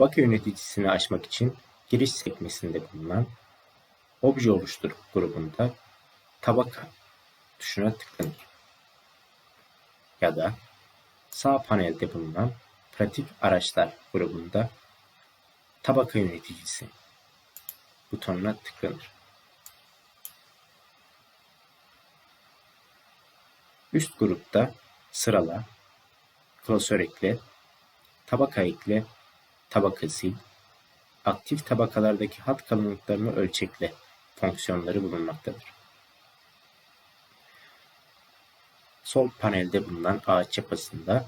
tabaka yöneticisini açmak için giriş sekmesinde bulunan obje oluştur grubunda tabaka tuşuna tıklanır. Ya da sağ panelde bulunan pratik araçlar grubunda tabaka yöneticisi butonuna tıklanır. Üst grupta sırala, klasör ekle, tabaka ekle, tabaka sil, aktif tabakalardaki hat kalınlıklarını ölçekle fonksiyonları bulunmaktadır. Sol panelde bulunan ağaç yapısında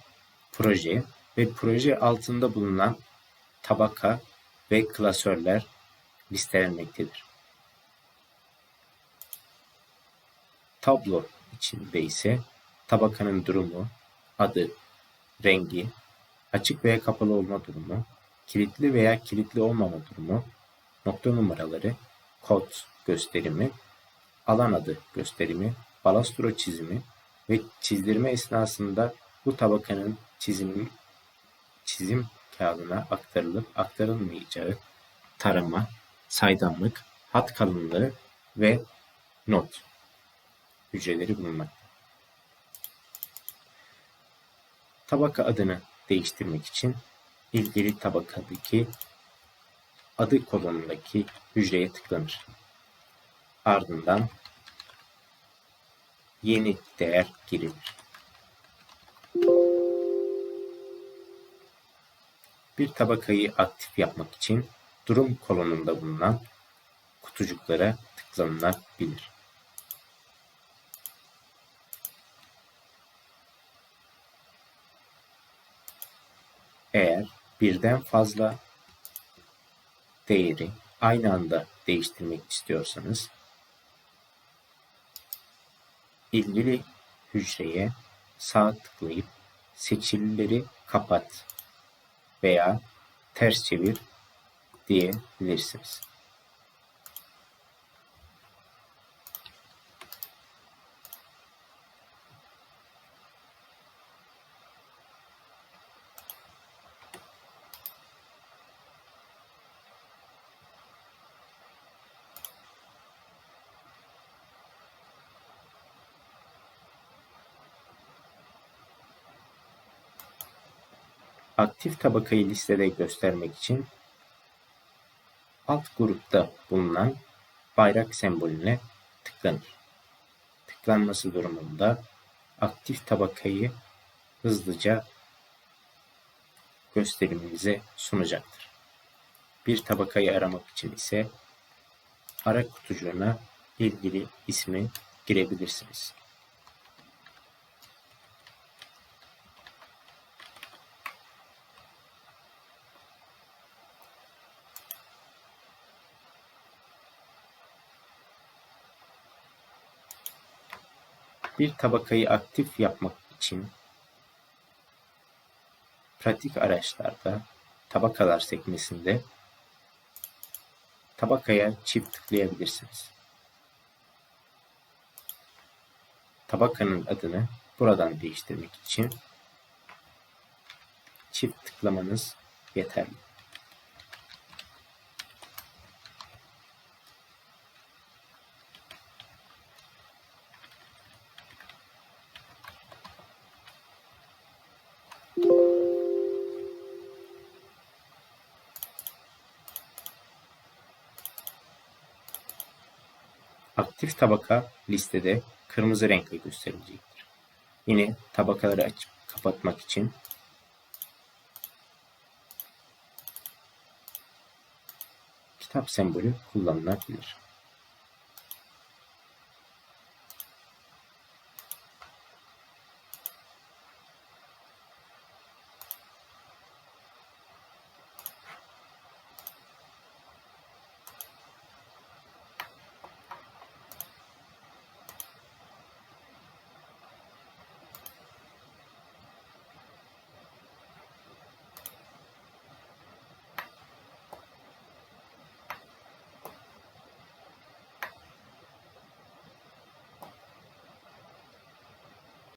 proje ve proje altında bulunan tabaka ve klasörler listelenmektedir. Tablo içinde ise tabakanın durumu, adı, rengi, açık veya kapalı olma durumu, kilitli veya kilitli olmama durumu, nokta numaraları, kod gösterimi, alan adı gösterimi, balastro çizimi ve çizdirme esnasında bu tabakanın çizim, çizim kağıdına aktarılıp aktarılmayacağı tarama, saydamlık, hat kalınlığı ve not hücreleri bulunmaktadır. Tabaka adını değiştirmek için ilgili tabakadaki adı kolonundaki hücreye tıklanır. Ardından yeni değer girilir. Bir tabakayı aktif yapmak için durum kolonunda bulunan kutucuklara tıklanılabilir. Birden fazla değeri aynı anda değiştirmek istiyorsanız ilgili hücreye sağ tıklayıp seçilileri kapat veya ters çevir diyebilirsiniz. Aktif tabakayı listede göstermek için alt grupta bulunan bayrak sembolüne tıklanır. Tıklanması durumunda aktif tabakayı hızlıca gösterimimize sunacaktır. Bir tabakayı aramak için ise ara kutucuğuna ilgili ismi girebilirsiniz. Bir tabakayı aktif yapmak için pratik araçlarda tabakalar sekmesinde tabakaya çift tıklayabilirsiniz. Tabakanın adını buradan değiştirmek için çift tıklamanız yeterli. Aktif tabaka listede kırmızı renkle gösterilecektir. Yine tabakaları açıp kapatmak için kitap sembolü kullanılabilir.